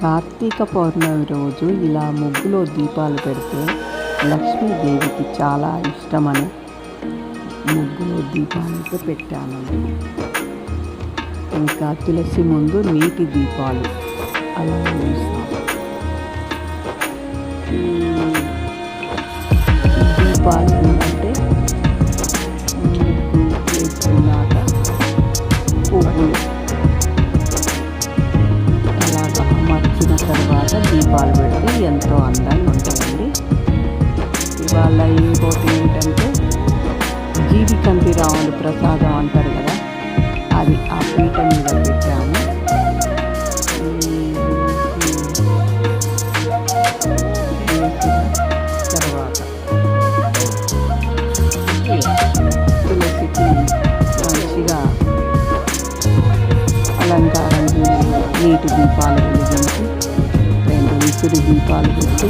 కార్తీక పౌర్ణమి రోజు ఇలా ముగ్గులో దీపాలు పెడితే లక్ష్మీదేవికి చాలా ఇష్టమని ముగ్గులో దీపాలైతే పెట్టాను ఇంకా తులసి ముందు నీటి దీపాలు అలా దీపాలు తర్వాత దీపాలు పెడితే ఎంతో అందంగా ఉంటుందండి ఇవాళ ఇంకోటి ఏంటంటే జీవికంటి రాముడు ప్రసాదం అంటారు కదా అది ఆ పీట మీద పెట్టాము. తర్వాత తులసికి మంచిగా అలంకారం నీటి దీపాలు వెలిగించి దీపాలు పెట్టి.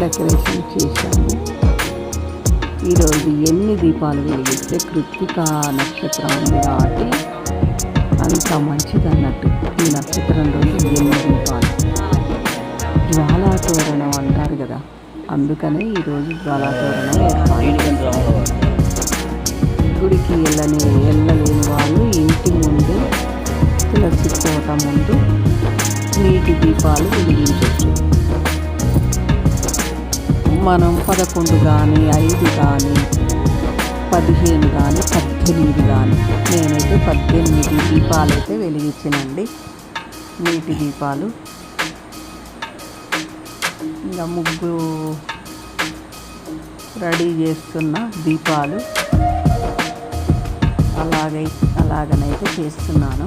డెకరేషన్ చేశాము. ఈరోజు ఎన్ని దీపాలు వెలిగిస్తే కృత్తిక నక్షత్రం ఉంది కాబట్టి అంత మంచిది అన్నట్టు ఈ నక్షత్రం రోజు ఎన్ని దీపాలు. జ్వాలాతోరణం అంటారు కదా అందుకనే ఈరోజు జ్వాలాతోరణం ఏర్పాటు గుడికి వెళ్ళని వెళ్ళ తులసి ముందు నీటి దీపాలు వెలిగించవచ్చు మనం పదకొండు కానీ ఐదు కానీ పదిహేను కానీ పద్దెనిమిది కానీ నేనైతే పద్దెనిమిది దీపాలు అయితే వెలిగించినండి. నీటి దీపాలు. ఇంకా ముగ్గు రెడీ చేస్తున్న దీపాలు. అలాగై అలాగనైతే చేస్తున్నాను.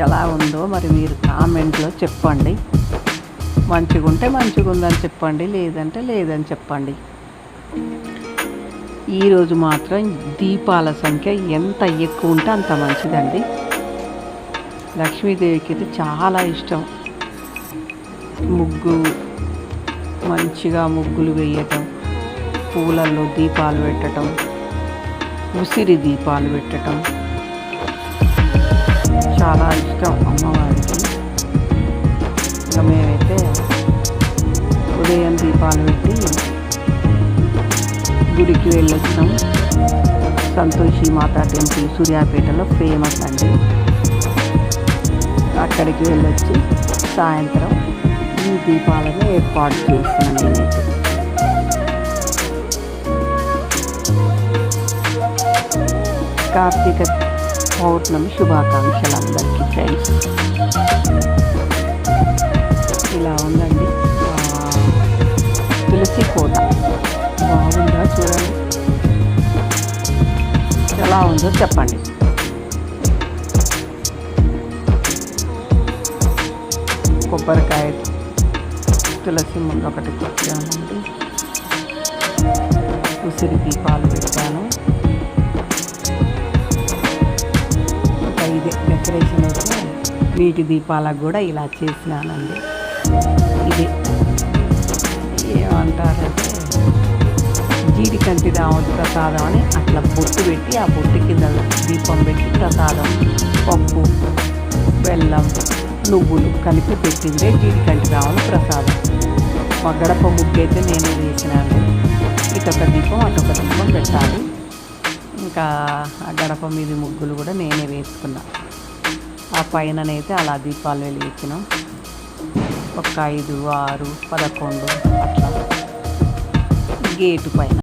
ఎలా ఉందో మరి మీరు కామెంట్లో చెప్పండి. మంచిగా ఉంటే మంచిగా ఉందని చెప్పండి లేదంటే లేదని చెప్పండి. ఈరోజు మాత్రం దీపాల సంఖ్య ఎంత ఎక్కువ ఉంటే అంత మంచిదండి. లక్ష్మీదేవికి అయితే చాలా ఇష్టం. ముగ్గు మంచిగా ముగ్గులు వేయటం పూలల్లో దీపాలు పెట్టడం ఉసిరి దీపాలు పెట్టడం చాలా ఇష్టం అమ్మవారికి. ఇంకా మేమైతే ఉదయం దీపాలు పెట్టి గుడికి వెళ్ళొచ్చాం సంతోషి మాతా టెంపుల్ సూర్యాపేటలో ఫేమస్ అండి. అక్కడికి వెళ్ళొచ్చి సాయంత్రం ఈ దీపాలను ఏర్పాటు చేస్తున్నాను నేనైతే. కార్తీక పౌర్ణమి శుభాకాంక్షలు అందరికీ ఫ్రెండ్స్. ఇలా ఉందండి. తులసి కోట. బాగుందా చూడండి. ఎలా ఉందో చెప్పండి. కొబ్బరికాయ తులసి ముందు ఒకటి కొట్టామండి ఉసిరి దీపాలు పెట్టాను డెకరేషన్ అయితే నీటి దీపాలకు కూడా ఇలా చేసినానండి. ఇది ఏమంటారంటే జీడికంటి రాముడి ప్రసాదం అని అట్లా బొట్టు పెట్టి ఆ బొట్టు కింద దీపం పెట్టి ప్రసాదం. పప్పు బెల్లం నువ్వులు కలిపి పెట్టిందే జీడికంటి రావని ప్రసాదం. మా గడప ముగ్గు అయితే నేనే వేసినాను. ఇటొక దీపం అటొక దీపం పెట్టాలి. ఇంకా ఆ గడప మీద ముగ్గులు కూడా నేనే వేసుకున్నా. ఆ పైననైతే అలా దీపాలు వెలిగించినాం. ఒక ఐదు ఆరు పదకొండు అట్లా. గేటు పైన.